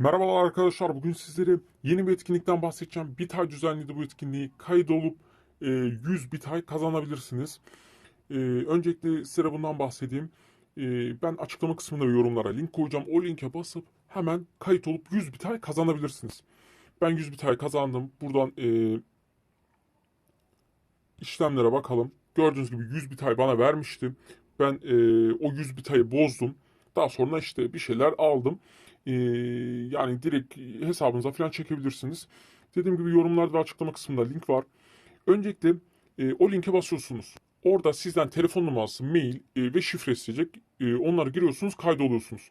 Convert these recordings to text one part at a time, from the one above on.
Merhabalar arkadaşlar. Bugün sizlere yeni bir etkinlikten bahsedeceğim. Bitay düzenledi bu etkinliği. Kaydolup e, 100 Bitay kazanabilirsiniz. E, öncelikle size bundan bahsedeyim. E, ben açıklama kısmında ve yorumlara link koyacağım. O linke basıp hemen kayıt olup 100 Bitay kazanabilirsiniz. Ben 100 Bitay kazandım. Buradan e, işlemlere bakalım. Gördüğünüz gibi 100 Bitay bana vermişti. Ben e, o 100 Bitay'ı bozdum. Daha sonra işte bir şeyler aldım. Ee, yani direkt hesabınıza falan çekebilirsiniz. Dediğim gibi yorumlarda ve açıklama kısmında link var. Öncelikle e, o linke basıyorsunuz. Orada sizden telefon numarası, mail e, ve şifre isteyecek. E, onları giriyorsunuz, kaydoluyorsunuz.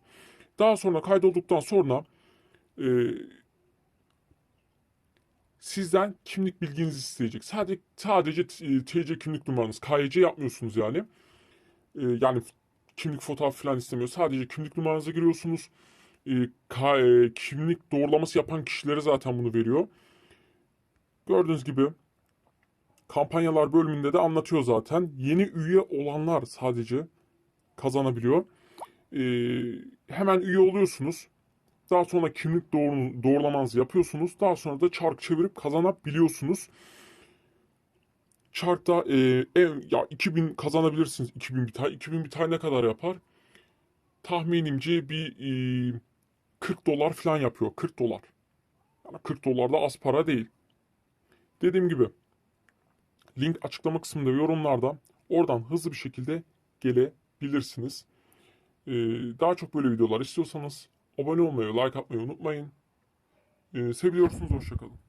Daha sonra kaydolduktan sonra e, sizden kimlik bilginizi isteyecek. Sadece sadece e, TC kimlik numaranız, KYC yapmıyorsunuz yani. E, yani kimlik fotoğraf falan istemiyor. Sadece kimlik numaranıza giriyorsunuz. E, ka- e, kimlik doğrulaması yapan kişilere zaten bunu veriyor. Gördüğünüz gibi kampanyalar bölümünde de anlatıyor zaten. Yeni üye olanlar sadece kazanabiliyor. E, hemen üye oluyorsunuz. Daha sonra kimlik doğru, doğrulamanızı yapıyorsunuz. Daha sonra da çark çevirip kazanabiliyorsunuz. Çark'ta e, en, ya 2000 kazanabilirsiniz 2000 bitay. 2000 bitay ne kadar yapar? Tahminimce bir e, 40 dolar falan yapıyor. 40 dolar. Yani 40 dolar da az para değil. Dediğim gibi link açıklama kısmında yorumlarda oradan hızlı bir şekilde gelebilirsiniz. E, daha çok böyle videolar istiyorsanız abone olmayı, like atmayı unutmayın. E, seviyorsunuz. Hoşçakalın.